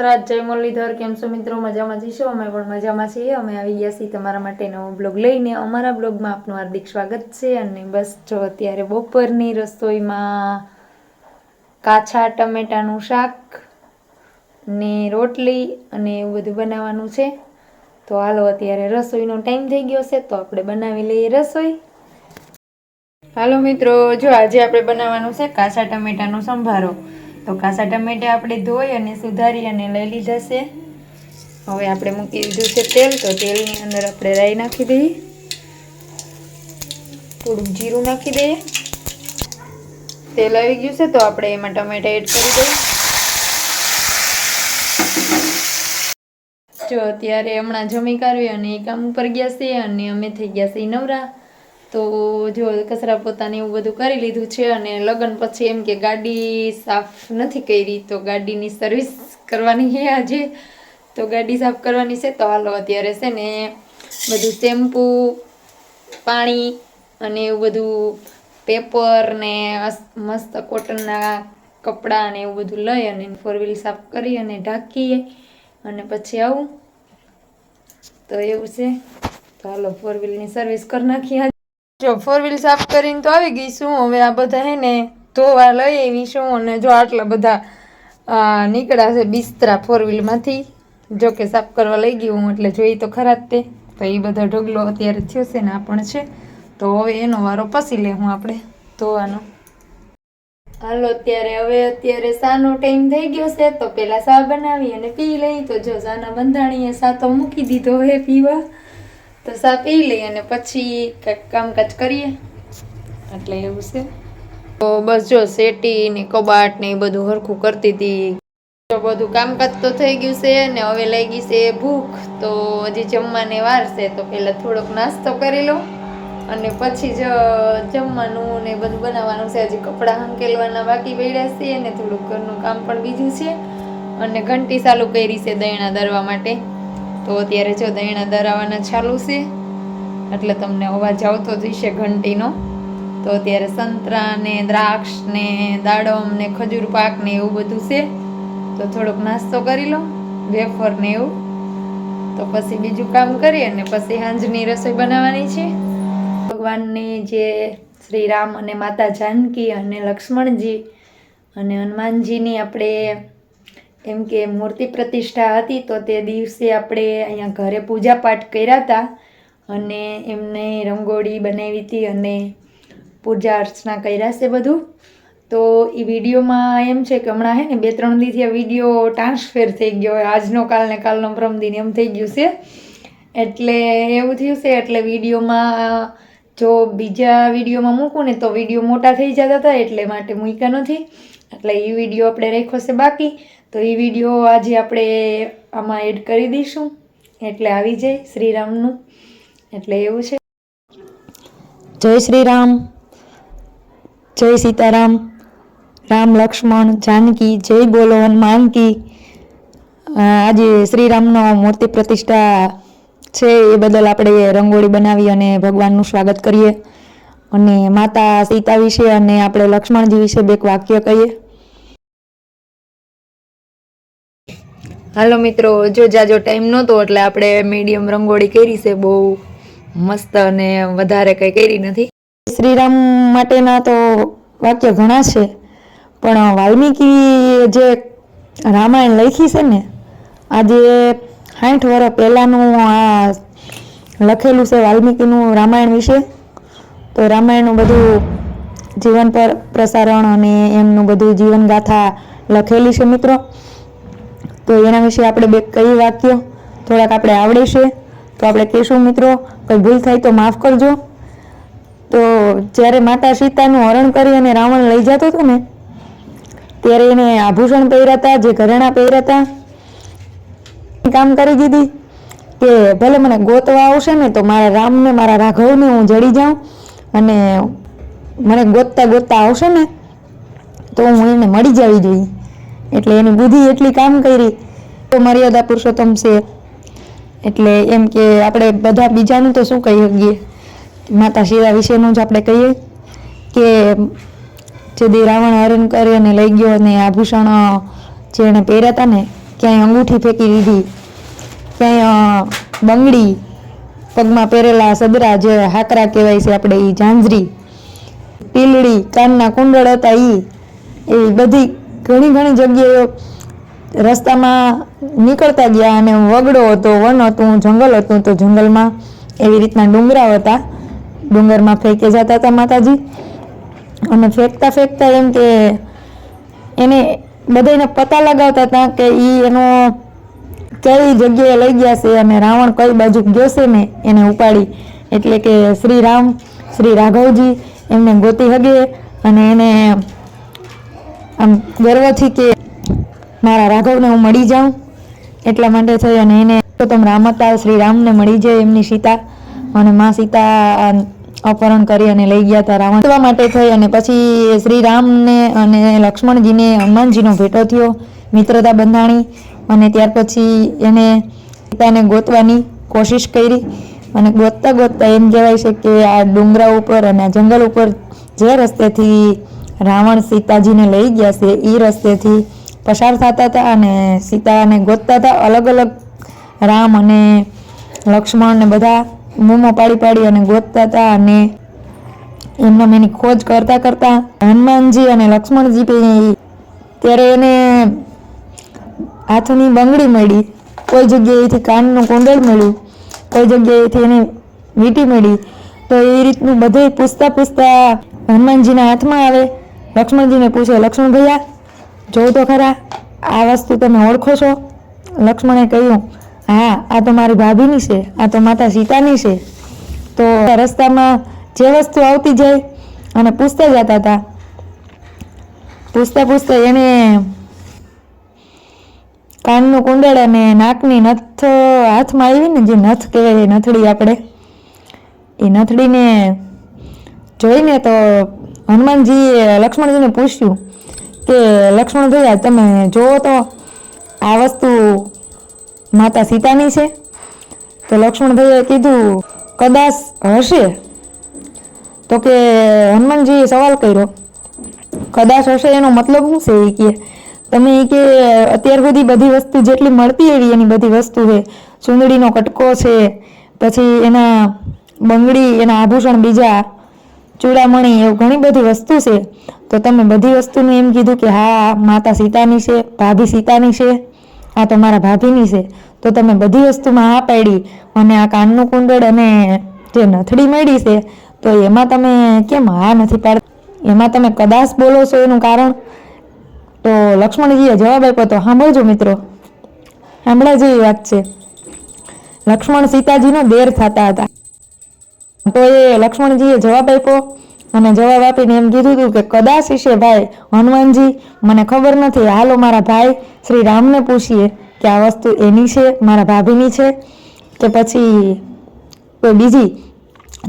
દશરાજ જય મુરલીધર, કેમ છો મિત્રો? મજામાં જઈશું અમે પણ મજામાં છીએ. અમે આવી ગયા છીએ તમારા માટે નવો બ્લોગ લઈને. અમારા બ્લોગમાં આપનું હાર્દિક સ્વાગત છે અને બસ જો અત્યારે બપોરની રસોઈમાં કાચા ટમેટાનું શાક ને રોટલી અને એવું બધું બનાવવાનું છે. તો હાલો અત્યારે રસોઈનો ટાઈમ થઈ ગયો છે, તો આપણે બનાવી લઈએ રસોઈ. હાલો મિત્રો, જો આજે આપણે બનાવવાનું છે કાચા ટમેટાનો સંભારો. તો કાસા ટમેટા આપણે ધોઈ અને સુધારી અને લઈ લીધા છે. હવે આપણે મૂકી દીધું છે તેલ, તો તેલની અંદર આપણે રાઈ નાખી દઈએ. થોડુંક જીરું નાખી દઈએ. તેલ આવી ગયું છે, તો આપણે એમાં ટમેટા એડ કરી દઈએ. જો અત્યારે હમણાં જમી કાઢવી અને એ કામ ઉપર ગયા છે અને અમે થઈ ગયા છે નવરા. તો જો કચરા પોતાને એવું બધું કરી લીધું છે અને લગ્ન પછી એમ કે ગાડી સાફ નથી કરી, તો ગાડીની સર્વિસ કરવાની છે આજે. તો ગાડી સાફ કરવાની છે, તો હાલો અત્યારે છે ને બધું શેમ્પૂ પાણી અને એવું બધું પેપર ને મસ્ત કોટનના કપડાં ને એવું બધું લઈ અને ફોર વ્હીલ સાફ કરી અને ઢાંકીએ અને પછી આવું. તો એવું છે. તો હાલો ફોર વ્હીલની સર્વિસ કરી નાખીએ જો ફોર વ્હીલ સાફ કરીને તો આવી ગઈ શું હવે આ બધા હે ને ધોવા લઈ આવી શું અને જો આટલા બધા નીકળ્યા છે બિસ્તરા ફોર વ્હીલમાંથી જો કે સાફ કરવા લઈ ગયું હું, એટલે જોઈ તો ખરા જ તે. તો એ બધા ઢગલો અત્યારે થયો છે ને આ પણ છે. તો હવે એનો વારો પસી લે હું આપણે ધોવાનો. હાલો, અત્યારે હવે અત્યારે સાનો ટાઈમ થઈ ગયો છે, તો પહેલાં સા બનાવી અને પી લઈ. તો જો સાના બંધાણીએ સા તો મૂકી દીધો હે પીવા. તો સા પી લઈએ અને પછી કંઈક કામકાજ કરીએ. એટલે એવું છે? તો બસ જો શેટી ને કબાટ ને એ બધું હરખું કરતી હતી. તો બધું કામકાજ તો થઈ ગયું છે ને હવે લઈ ગઈ છે ભૂખ. તો હજી જમવાને વાર છે તો પહેલાં થોડોક નાસ્તો કરી લો અને પછી જ જમવાનું ને બધું બનાવવાનું છે. હજી કપડાં હંકેલવાના બાકી પડ્યા છે અને થોડુંક ઘરનું કામ પણ બીજું છે. અને ઘંટી ચાલુ કરી છે દહીણા દરવા માટે. તો અત્યારે જો દહીણા દરાવાના ચાલુ છે, એટલે તમને અવાજ આવતો જ ઘંટીનો. તો અત્યારે સંતરા ને દ્રાક્ષ દાડમ ને ખજૂર પાક ને એવું બધું છે. તો થોડોક નાસ્તો કરી લો, વેફર ને એવું. તો પછી બીજું કામ કરીએ અને પછી સાંજની રસોઈ બનાવવાની છે. ભગવાનની જે શ્રી રામ અને માતા જાનકી અને લક્ષ્મણજી અને હનુમાનજીની આપણે એમ કે મૂર્તિ પ્રતિષ્ઠા હતી તો તે દિવસે આપણે અહીંયા ઘરે પૂજાપાઠ કર્યા હતા અને એમને રંગોળી બનાવી હતી અને પૂજા અર્ચના કર્યા છે બધું. તો એ વિડીયોમાં એમ છે કે હમણાં હે ને બે ત્રણ દીથી આ વીડિયો ટ્રાન્સફેર થઈ ગયો હોય. આજનો કાલ ને કાલનો પ્રમદિન એમ થઈ ગયું છે. એટલે એવું થયું છે, એટલે વિડીયોમાં જો બીજા વિડીયોમાં મૂકું ને તો વીડિયો મોટા થઈ જતા હતા એટલે માટે મૂક્યા નથી. એટલે એ વીડિયો આપણે રાખ્યો છે બાકી. તો એ વીડિયો આજે આપણે આમાં એડ કરી દઈશું. એટલે આવી જાય શ્રીરામનું. એટલે એવું છે. જય શ્રી રામ જય સીતારામ. રામ લક્ષ્મણ, જાનકી, જય બોલો હનુમાન કી આજે શ્રીરામનો મૂર્તિ પ્રતિષ્ઠા છે એ બદલ આપણે રંગોળી બનાવી અને ભગવાનનું સ્વાગત કરીએ. અને માતા સીતા વિશે અને આપણે લક્ષ્મણજી વિશે બે વાક્ય કહીએ. હાલો મિત્રો, જો જાજો ટાઈમ નહોતો, એટલે આપણે મીડિયમ રંગોળી કરી છે, બહુ મસ્ત અને વધારે કંઈ કરી નથી. શ્રીરામ માટેના તો વાક્ય ઘણા છે, પણ વાલ્મીકી જે રામાયણ લખી છે ને, આજે સાઠ વર્ષ પહેલાંનું આ લખેલું છે વાલ્મીકીનું રામાયણ વિશે. તો રામાયણનું બધું જીવન પર પ્રસારણ અને એમનું બધું જીવનગાથા લખેલી છે મિત્રો. તો એના વિશે આપણે બે કઈ વાક્ય થોડાક આપણે આવડે છે. તો આપણે કહીશું મિત્રો, કંઈ ભૂલ થાય તો માફ કરજો. તો જ્યારે માતા સીતાનું હરણ કરી અને રાવણ લઈ જતો હતો ને, ત્યારે એને આભૂષણ પહેર્યા હતા, જે ઘરેણા પહેર્યા હતા. કામ કરી દીધી કે ભલે મને ગોતવા આવશે ને, તો મારા રામને, મારા રાઘવને હું જડી જાઉં અને મને ગોતતા ગોતતા આવશે ને, તો હું એને મળી જવી જોઈએ. એટલે એની બુદ્ધિ એટલી કામ કરી. તો મર્યાદા પુરુષોત્તમ છે. એટલે એમ કે આપણે બધા બીજાનું તો શું કહી શકીએ? માતા સીતા વિશેનું જ આપણે કહીએ કે જે રાવણ હરણ કરી અને લઈ ગયો અને આભૂષણ જે એણે પહેર્યા હતા ને, ક્યાંય અંગૂઠી ફેંકી દીધી, ક્યાંય બંગડી, પગમાં પહેરેલા સદરા જે હાકરા કહેવાય છે આપણે એ ઝાંઝરી પીલડી કાનના કુંડળ હતા એ એવી બધી ઘણી ઘણી જગ્યાએ રસ્તામાં નીકળતા ગયા અને વગડો હતો, વન હતું જંગલ હતું, તો જંગલમાં એવી રીતના ડુંગરા હતા. ડુંગરમાં ફેંકે જતા હતા માતાજી. અને ફેંકતા ફેંકતા એમ કે એને બધાને પતા લગાવતા હતા કે એ એનો કઈ જગ્યાએ લઈ ગયા છે. અને રાવણ કઈ બાજુ ગયો છે ને એને ઉપાડી. એટલે કે શ્રી રામ શ્રી રાઘવજી એમને ગોતી હગે અને એને આમ ગર્વથી કે મારા રાઘવને હું મળી જાઉં એટલા માટે થઈ અને એને ગૌતમ રામ હતા શ્રી રામને મળી જાય એમની સીતા અને મા સીતા અપહરણ કરી અને લઈ ગયા હતા રાવણ. માટે થઈ અને પછી શ્રી રામને અને લક્ષ્મણજીને હનુમાનજીનો ભેટો થયો, મિત્રતા બંધાણી અને ત્યાર પછી એને સીતાને ગોતવાની કોશિશ કરી અને ગોતતા ગોતતા એમ કહેવાય છે કે આ ડુંગરા ઉપર અને આ જંગલ ઉપર જે રસ્તેથી રાવણ સીતાજીને લઈ ગયા છે. એ રસ્તેથી પસાર થતા હતા અને સીતાને ગોતતા હતા. અલગ અલગ રામ અને લક્ષ્મણ ને બધા મોંમાં પાડી પાડી અને ગોતતા હતા અને એમને એની ખોજ કરતા કરતા હનુમાનજી અને લક્ષ્મણજી ત્યારે એને હાથની બંગડી મળી. કોઈ જગ્યાએથી કાનનું કુંડળ મળ્યું. કોઈ જગ્યાએથી એને વીંટી મળી. તો એ રીતનું બધે પૂછતા પૂછતા હનુમાનજીના હાથમાં આવે. લક્ષ્મણજીને પૂછે, લક્ષ્મણ ભૈયા જોઉં તો ખરા, આ વસ્તુ તમે ઓળખો છો? લક્ષ્મણે કહ્યું, હા, આ તો મારી ભાભીની છે, આ તો માતા સીતાની છે. તો રસ્તામાં જે વસ્તુ આવતી જાય અને પૂછતા જતા હતા, પૂછતા પૂછતા એણે કાનનું કુંડળ અને નાકની નથ, હાથમાં આવી ને જે નથ કહેવાય નથડી આપણે, એ નથડીને જોઈને તો હનુમાનજીએ લક્ષ્મણજીને પૂછ્યું કે, લક્ષ્મણ તમે જુઓ તો આ વસ્તુ માતા સીતાની છે. તો લક્ષ્મણ કીધું, કદાચ હશે. તો કે, હનુમાનજીએ સવાલ કર્યો. કદાચ હશે એનો મતલબ શું છે? એ કે, તમે એ કે અત્યાર સુધી બધી વસ્તુ જેટલી મળતી એવી એની બધી વસ્તુ છે. ચૂંદડીનો કટકો છે, પછી એના બંગડી, એના આભૂષણ બીજા ચૂડામણી એવું ઘણી બધી વસ્તુ છે. તો તમે બધી વસ્તુનું એમ કીધું કે હા, માતા સીતાની છે, ભાભી સીતાની છે, આ તો મારા ભાભીની છે. તો તમે બધી વસ્તુમાં હા પાડી અને આ કાનનું કુંડળ અને જે નથડી મળી છે, તો એમાં તમે કેમ હા નથી પાડતા? એમાં તમે કદાચ બોલો છો એનું કારણ? તો લક્ષ્મણજીએ જવાબ આપ્યો તો સાંભળજો મિત્રો. સાંભળા જેવી વાત છે. લક્ષ્મણ સીતાજીનો દેર થતા હતા. તો એ લક્ષ્મણજીએ જવાબ આપ્યો અને જવાબ આપીને એમ કીધું હતું કે કદાચ છે ભાઈ, હનુમાનજી, મને ખબર નથી, હાલો મારા ભાઈ, શ્રી રામને પૂછીએ કે આ વસ્તુ એની છે, મારા ભાભીની છે, કે પછી કોઈ બીજી.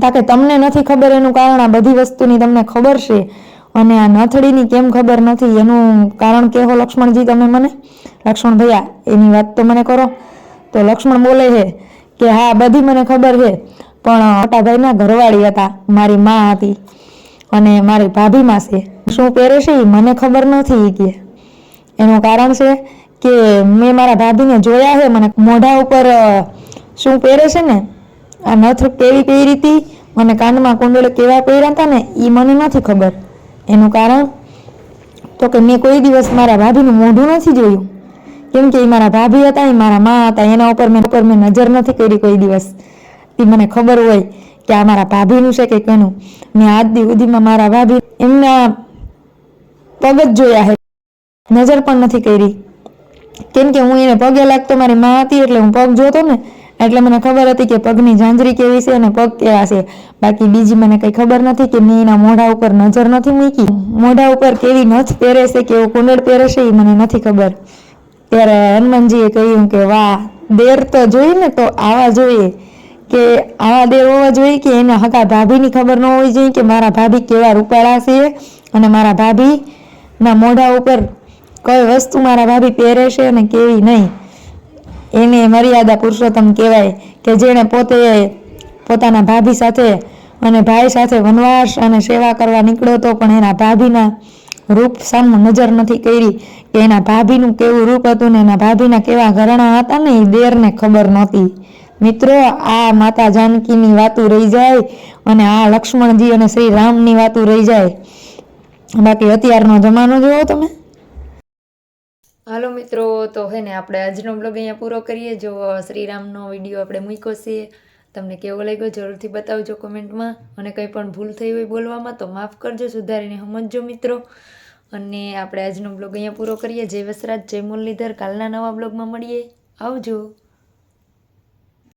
તા કે તમને નથી ખબર એનું કારણ, આ બધી વસ્તુની તમને ખબર છે. અને આ નથડીની કેમ ખબર નથી, એનું કારણ કહો લક્ષ્મણજી તમે મને? લક્ષ્મણ ભૈયા, એની વાત તો મને કરો. તો લક્ષ્મણ બોલે છે કે હા બધી મને ખબર છે પણ મોટાભાઈના ઘરવાળી હતા, મારી માં હતી અને મારી ભાભીમાં છે. શું પહેરે છે એ મને ખબર નથી કે. એનું કારણ છે કે મેં મારા ભાભીને જોયા છે મને મોઢા ઉપર શું પહેરે છે ને, આ નથ કેવી પહેરી હતી મને કાનમાં કુંડળ કેવા પહેર્યા હતા ને એ મને નથી ખબર. એનું કારણ, તો કે મેં કોઈ દિવસ મારા ભાભીનું મોઢું નથી જોયું. કેમ કે એ મારા ભાભી હતા એ મારા મા હતા, એના ઉપર મેં ઉપર મેં નજર નથી કરી કોઈ દિવસ. એ મને ખબર હોય કે આ મારા ભાભીનું છે કે કોનું. મેં આજ દી મારા ભાભી એમના પગ જ જોયા છે નજર પણ નથી કરી. કેમ કે હું એને પગે લાગતો, મારી માં હતી એટલે હું પગ જોતો ને, એટલે મને ખબર હતી કે પગની ઝાંઝરી કેવી છે અને પગ કેવા છે. બાકી બીજી મને કઈ ખબર નથી કે મેં એના મોઢા ઉપર નજર નથી મૂકી. મોઢા ઉપર કેવી નથ પહેરે છે, કેવો કુંડળ પહેરે છે, એ મને નથી ખબર. ત્યારે હનુમાનજીએ કહ્યું કે, વાહ, દેર તો જોઈ ને તો આવા જોઈએ. કે આવા દેવ હોવા જોઈએ કે એના હકા ભાભીની ખબર ન હોવી જોઈએ કે મારા ભાભી કેવા રૂપાળા છે અને મારા ભાભીના મોઢા ઉપર કઈ વસ્તુ મારા ભાભી પહેરે છે અને કેવી નહીં. એને મર્યાદા પુરુષોત્તમ કહેવાય કે જેણે પોતે પોતાના ભાભી સાથે અને ભાઈ સાથે વનવાસ અને સેવા કરવા નીકળ્યો હતો, પણ એના ભાભીના રૂપ સામે નજર નથી કરી કે એના ભાભીનું કેવું રૂપ હતું ને એના ભાભીના કેવા ઘરણા હતા ને એ દેરને ખબર નહોતી. મિત્રો, આ માતા જાનકીની વાતું રહી જાય અને આ લક્ષ્મણજી અને શ્રી રામની વાતું રહી જાય. બાકી અત્યારનો જમાનો જોવો તમે. હાલો મિત્રો, તો હે ને આપણે આજનો બ્લોગ અહીંયા પૂરો કરીએ. જો શ્રીરામનો વીડિયો આપણે મૂક્યો છે, તમને કેવો લાગ્યો જરૂરથી બતાવજો કોમેન્ટમાં. અને કંઈ પણ ભૂલ થઈ હોય બોલવામાં તો માફ કરજો, સુધારીને સમજજો મિત્રો. અને આપણે આજનો બ્લોગ અહીંયા પૂરો કરીએ. જય વસરાજ, જય મુરલીધર. કાલના નવા બ્લોગમાં મળીએ. આવજો.